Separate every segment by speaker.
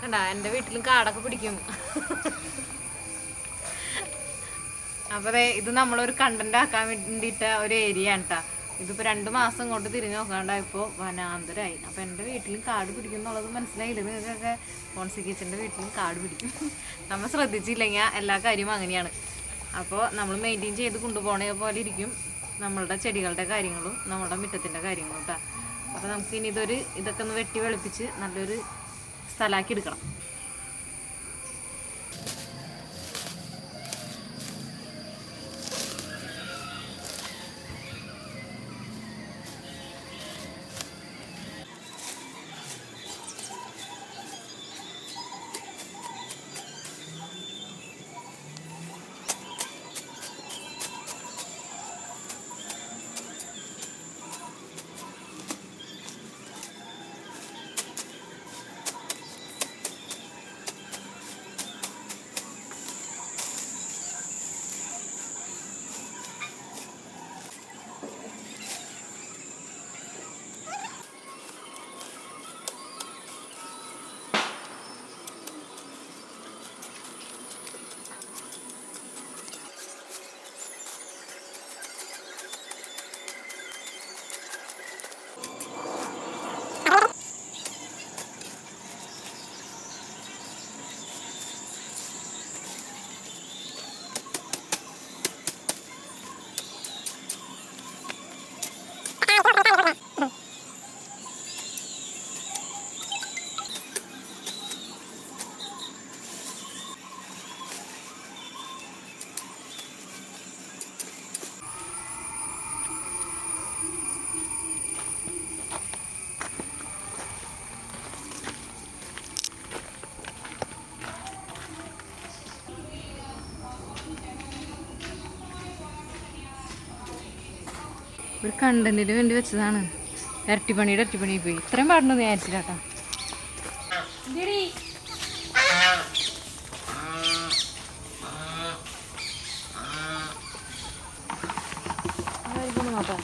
Speaker 1: കണ്ട എന്റെ വീട്ടിലും കാടൊക്കെ പിടിക്കും. അപ്പൊ ദേ ഇത് നമ്മളൊരു കണ്ടന്റ് ആക്കാൻ വേണ്ടിയിട്ട ഒരു ഏരിയ ആണ് കേട്ടാ ഇതിപ്പോ രണ്ടു മാസം ഇങ്ങോട്ട് തിരിഞ്ഞു നോക്കാണ്ടായപ്പോ വനാന്തരായി. അപ്പൊ എന്റെ വീട്ടിലും കാട് പിടിക്കും എന്നുള്ളത് മനസ്സിലായില്ല? നിങ്ങൾക്കൊക്കെ ഫോൺസി കിച്ചന്റെ വീട്ടിലും കാട് പിടിക്കും. നമ്മൾ ശ്രദ്ധിച്ചില്ലെങ്കിൽ എല്ലാ കാര്യവും അങ്ങനെയാണ്. അപ്പോൾ നമ്മൾ മെയിന്റെയിൻ ചെയ്ത് കൊണ്ടുപോകണേ പോലെ ഇരിക്കും നമ്മളുടെ ചെടികളുടെ കാര്യങ്ങളും നമ്മളുടെ മുറ്റത്തിന്റെ കാര്യങ്ങളും കേട്ടോ അപ്പോൾ നമുക്ക് ഇനി ഇതൊരു ഇതൊക്കെ ഒന്ന് വെട്ടി വെളുപ്പിച്ച് നല്ലൊരു സ്ഥലമാക്കി എടുക്കണം. ഒരു കണ്ടന്റിന് വേണ്ടി വെച്ചതാണ്. ഇരട്ടിപ്പണിയുടെ ഇരട്ടിപ്പണി പോയി. ഇത്രയും പാടുന്നു ഞാൻ നോക്കാം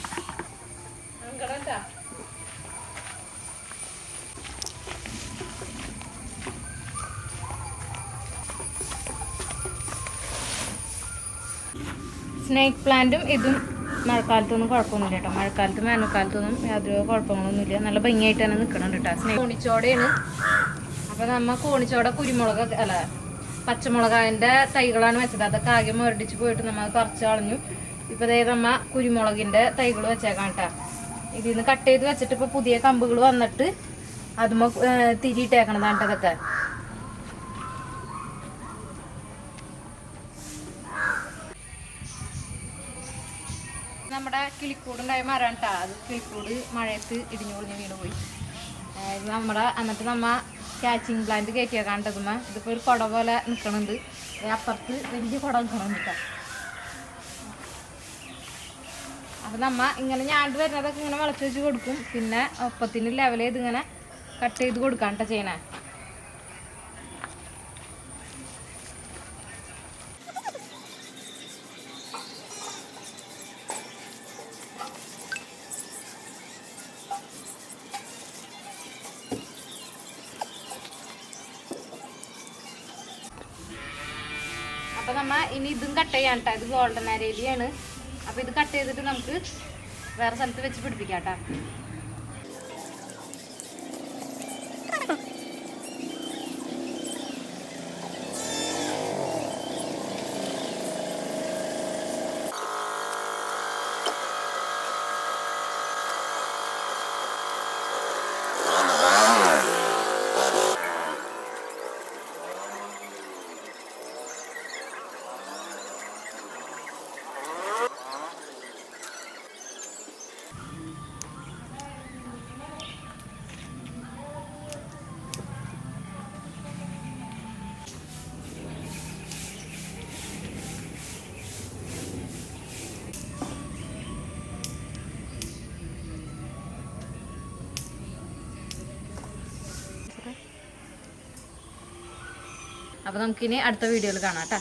Speaker 1: സ്നേക്ക് പ്ലാന്റും ഇതും മഴക്കാലത്തൊന്നും കുഴപ്പമൊന്നുമില്ല കേട്ടോ. മഴക്കാലത്തും വേനൽക്കാലത്തൊന്നും യാതൊരു കുഴപ്പങ്ങളൊന്നുമില്ല. നല്ല ഭംഗിയായിട്ട് തന്നെ നിൽക്കണം കേട്ടോ സ്നേഹ. കോണിച്ചോടയാണ്. അപ്പോൾ നമ്മൾ കോണിച്ചോട കുരുമുളക് അല്ല പച്ചമുളകിന്റെ തൈകളാണ് വെച്ചത്. അതൊക്കെ ആകെ മുരടിച്ച് പോയിട്ട് നമ്മൾ കുറച്ച് കളഞ്ഞു. ഇപ്പോൾ ദേ നമ്മ കുരുമുളകിന്റെ തൈകൾ വെച്ചേക്കാം കേട്ടോ. ഇതിൽ നിന്ന് കട്ട് ചെയ്ത് വെച്ചിട്ട് ഇപ്പോൾ പുതിയ കമ്പുകൾ വന്നിട്ട് അതുമ്മ തിരിയിട്ടേക്കണതാണ് കേട്ടോ അതൊക്കെ നമ്മുടെ കിളിക്കൂടുണ്ടായ മരം കേട്ടോ അത് കിളിക്കൂട് മഴയത്ത് ഇടിഞ്ഞു പൊളിഞ്ഞ് വീണ് പോയി. ഇത് നമ്മുടെ എന്നിട്ട് നമ്മ കാച്ചിങ് പ്ലാന്റ് കയറ്റിയേക്കാണ്ടതുമ്മ ഇതിപ്പോൾ ഒരു കുട പോലെ നിൽക്കണുണ്ട് അപ്പുറത്ത് വലിയ കുട നിൽക്കണുണ്ട് കേട്ടോ അപ്പം നമ്മ ഇങ്ങനെ ഞാണ്ട് വരുന്നതൊക്കെ ഇങ്ങനെ വളച്ച് വെച്ച് കൊടുക്കും. പിന്നെ ഒപ്പത്തിന് ലെവൽ ചെയ്ത് ഇങ്ങനെ കട്ട് ചെയ്ത് കൊടുക്കാൻ കേട്ടോ ചെയ്യണേ. അപ്പൊ നമ്മ ഇനി ഇതും കട്ട് ചെയ്യാം കേട്ടോ ഇത് ഗോൾഡൻ അരേലിയാണ് അപ്പൊ ഇത് കട്ട് ചെയ്തിട്ട് നമുക്ക് വേറെ സ്ഥലത്ത് വെച്ച് പിടിപ്പിക്കാം കേട്ടോ അപ്പൊ നമുക്കിനി അടുത്ത വീഡിയോയിൽ കാണാം കേട്ടോ.